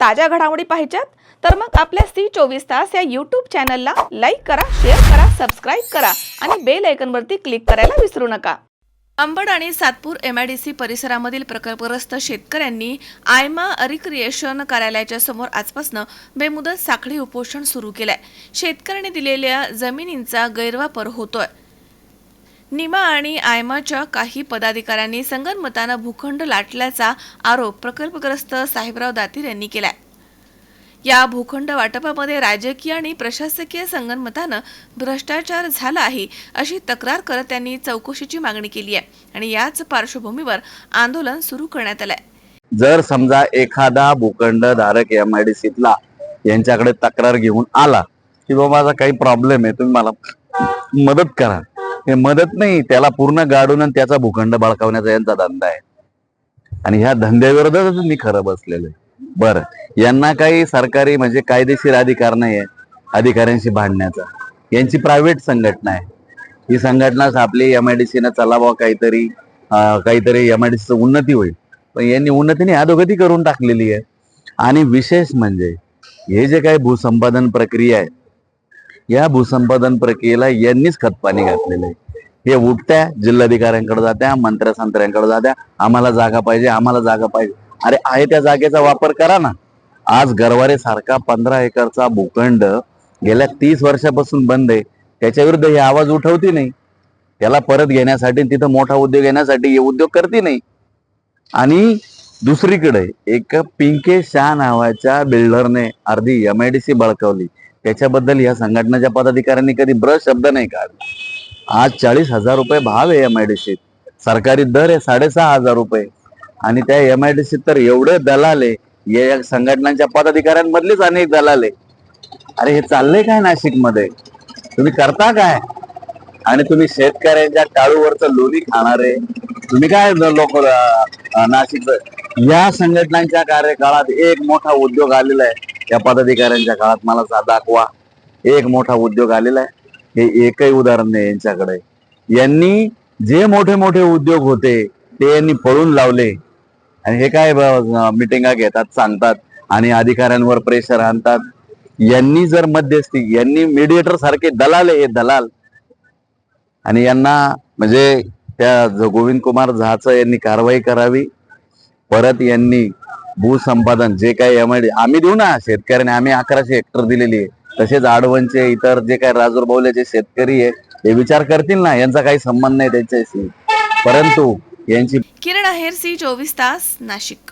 ताज्या घडामोडी पाहिजेत? तर मग आपल्या सी चोवीस तास या यूट्यूब चॅनलला लाईक करा शेअर करा सबस्क्राईब करा आणि बेल आयकनवरती क्लिक करायला विसरू नका. अंबड आणि सातपूर एमआयडीसी परिसरामधील प्रकल्पग्रस्त शेतकऱ्यांनी आयमा रिक्रिएशन कार्यालयाच्या समोर आजपासून बेमुदत साखळी उपोषण सुरू केलंय. शेतकऱ्यांनी दिलेल्या जमिनींचा गैरवापर होतोय. निमा आणि आयमाच्या काही पदाधिकाऱ्यांनी संगनमतानं भूखंड लाटल्याचा आरोप प्रकल्पग्रस्त साहेबराव दातीर यांनी केलाय. या भूखंड वाटपामध्ये राजकीय आणि प्रशासकीय संगनमतानं भ्रष्टाचार झाला आहे अशी तक्रार करत त्यांनी चौकशीची मागणी केली आहे आणि याच पार्श्वभूमीवर आंदोलन सुरू करण्यात आलंय. जर समजा एखादा भूखंड धारक एम आय डी सीतला यांच्याकडे तक्रार घेऊन आला की बाबा माझा काही प्रॉब्लेम आहे तुम्ही मला मदत करा. हे मदत नाही त्याला पूर्ण गाडून आणि त्याचा भूखंड बळकावण्याचा यांचा धंदा आहे. आणि ह्या धंद्याविरोधातच मी खरं बसलेलो आहे बरं यांना काही सरकारी म्हणजे कायदेशीर अधिकार नाही आहे अधिकाऱ्यांशी भांडण्याचा. यांची प्रायव्हेट संघटना आहे. ही संघटनाच आपली एम आय डी सीनं चला बुवा काहीतरी काहीतरी एम आय डी सीचं उन्नती होईल. पण यांनी उन्नतीने अधोगती करून टाकलेली आहे. आणि विशेष म्हणजे हे जे काही भूसंपादन प्रक्रिया आहे या भूसंपादन प्रक्रियेला यांनीच खतपाणी घातलेलं आहे. हे उठत्या जिल्हाधिकाऱ्यांकडे जात्या मंत्र्यासंत्र्यांकडे जात्या. आम्हाला जागा पाहिजे आम्हाला जागा पाहिजे. अरे आहे त्या जागेचा वापर करा ना. आज गरवारे सारखा पंधरा एकरचा भूखंड गेल्या तीस वर्षापासून बंद आहे. त्याच्या विरुद्ध हे आवाज उठवती नाही. त्याला परत घेण्यासाठी तिथं मोठा उद्योग येण्यासाठी हे उद्योग करते नाही. आणि दुसरीकडे एक पिंके शाह नावाच्या बिल्डरने अर्धी एम आय डी सी बळकावली. त्याच्याबद्दल या संघटनेच्या पदाधिकाऱ्यांनी कधी ब्र शब्द नाही काढला. आज चाळीस हजार रुपये भाव आहे एम आय डी सीत सरकारी दर आहे साडेसहा हजार रुपये. आणि त्या एम आय डी सीत तर एवढे दलाल आहे या संघटनांच्या पदाधिकाऱ्यांमधलेच अनेक दलाल आहे. अरे हे चाललंय काय नाशिकमध्ये तुम्ही करता काय? आणि तुम्ही शेतकऱ्यांच्या टाळूवरचं लोणी खाणारे तुम्ही काय लोक नाशिक या संघटनांच्या कार्यकाळात एक मोठा उद्योग आलेला आहे. या पदाधिकाऱ्यांच्या काळात मला दाखवा. एक मोठा उद्योग आलेला आहे. हे एकही उदाहरण नाही यांच्याकडे. यांनी जे मोठे मोठे उद्योग होते ते यांनी पळून लावले. आणि हे काय मिटिंगा घेतात सांगतात आणि अधिकाऱ्यांवर प्रेशर आणतात. यांनी जर मध्यस्थी यांनी मीडिएटर सारखे दलाल आहे हे दलाल. आणि यांना म्हणजे त्या गोविंद कुमार झहाचं यांनी कारवाई करावी. परत यांनी भूसंपादन जे काही एम आम्ही देऊ ना शेतकऱ्याने आम्ही अकराशे हेक्टर दिलेली आहे. तसेच आडवणचे इतर जे काही राजूर बावल्याचे शेतकरी आहे ते विचार करतील ना यांचा काही संबंध नाही त्यांच्याशी. परंतु यांची किरण आहेर सी चोवीस तास नाशिक.